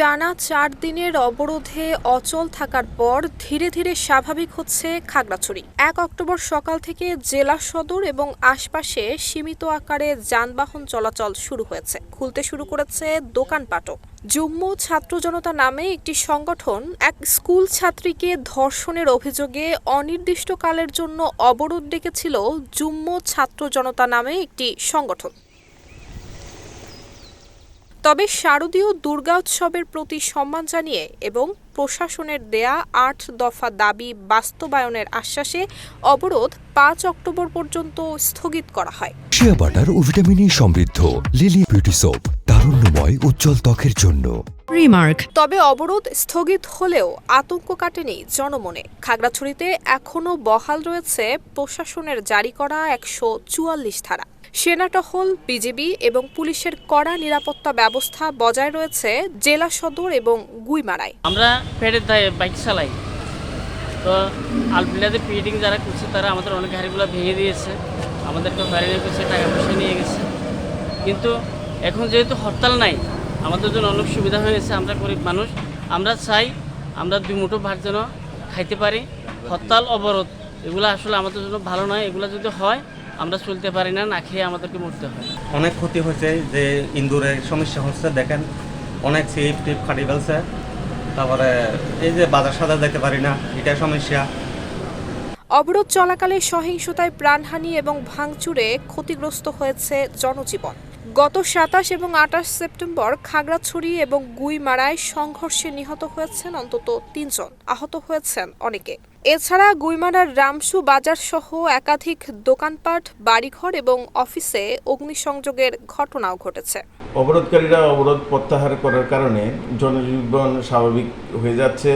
টানা চার দিনের অবরোধে অচল থাকার পর ধীরে ধীরে স্বাভাবিক হচ্ছে খাগড়াছড়ি। এক অক্টোবর সকাল থেকে জেলা সদর এবং আশপাশে সীমিত আকারে যানবাহন চলাচল শুরু হয়েছে। খুলতে শুরু করেছে দোকানপাটও। জম্মু ছাত্র জনতা নামে একটি সংগঠন এক স্কুল ছাত্রীকে ধর্ষণের অভিযোগে অনির্দিষ্টকালের জন্য অবরোধ ডেকেছিল জুম্ম ছাত্র জনতা নামে একটি সংগঠন। তবে শারদীয় দুর্গা উৎসবের প্রতি সম্মান জানিয়ে এবং প্রশাসনের দেয়া আট দফা দাবি বাস্তবায়নের আশ্বাসে অবরোধ পাঁচ অক্টোবর পর্যন্ত স্থগিত করা হয়। শিয়া বাটার ও ভিটামিন ই সমৃদ্ধ লিলি বিউটি সোপ তারুণ্যময় উজ্জ্বল ত্বকের জন্য। রিমার্ক। তবে অবরোধ স্থগিত হলেও আতঙ্ক কাটেনি জনমনে। খাগড়াছড়িতে এখনও বহাল রয়েছে প্রশাসনের জারি করা একশো চুয়াল্লিশ ধারা। সেনাটহল, বিজিবি এবং পুলিশের কড়া নিরাপত্তা ব্যবস্থা বজায় রয়েছে জেলা সদর এবং গুইমারায়। আমরা দায়ে বাইক চালাই। তো আলপিলাদের পিডিং যারা করছে, তারা আমাদের অনেক গাড়িগুলো ভেঙে দিয়েছে। আমাদেরকে হয়রানি করছে টাকা পয়সা নিয়ে গেছে। কিন্তু এখন যেহেতু হরতাল নাই, আমাদের জন্য অনেক সুবিধা হয়েছে, আমরা গরিব মানুষ। আমরা চাই আমরা দুই মুঠো ভাত যেন খাইতে পারি। হরতাল, অবরোধ, এগুলো আসলে আমাদের জন্য ভালো নয়। এগুলো যদি হয় আমরা চলতে পারি না না খেয়ে আমাদেরকে মরতে হয়। অনেক ক্ষতি হয়েছে যে ইন্দুরের সমস্যা হচ্ছে দেখেন অনেক সিপ টিপ ফাটি ফেলছে। তারপরে এই যে বাজার সাজা দেখতে পারি না এটা সমস্যা। অবরোধ চলাকালে সহিংসতায় প্রাণহানি এবং ভাঙচুরে ক্ষতিগ্রস্ত হয়েছে জনজীবন। গত সাতাশ এবং আঠাশ সেপ্টেম্বর খাগড়াছড়ি এবং গুইমারায় সংঘর্ষে নিহত হয়েছেন অন্তত তিনজন, আহত হয়েছেন অনেকে। এছাড়া গুইমারার রামসু বাজার সহ একাধিক দোকানপাট, বাড়িঘর এবং অফিসে অগ্নিসংযোগের ঘটনাও ঘটেছে। অবরোধকারীরা অবরোধ প্রত্যাহার করার কারণে জনজীবন স্বাভাবিক হয়ে যাচ্ছে।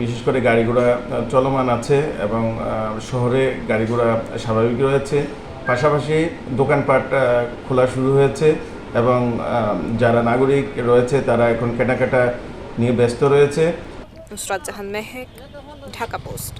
বিশেষ করে গাড়ি ঘোড়া চলমান আছে এবং শহরে গাড়ি ঘোড়া স্বাভাবিক রয়েছে। পাশাপাশি দোকানপাট খোলা শুরু হয়েছে এবং যারা নাগরিক রয়েছে তারা এখন কেনাকাটা নিয়ে ব্যস্ত রয়েছে। নুসরাত জাহান মেহেক, ঢাকা পোস্ট।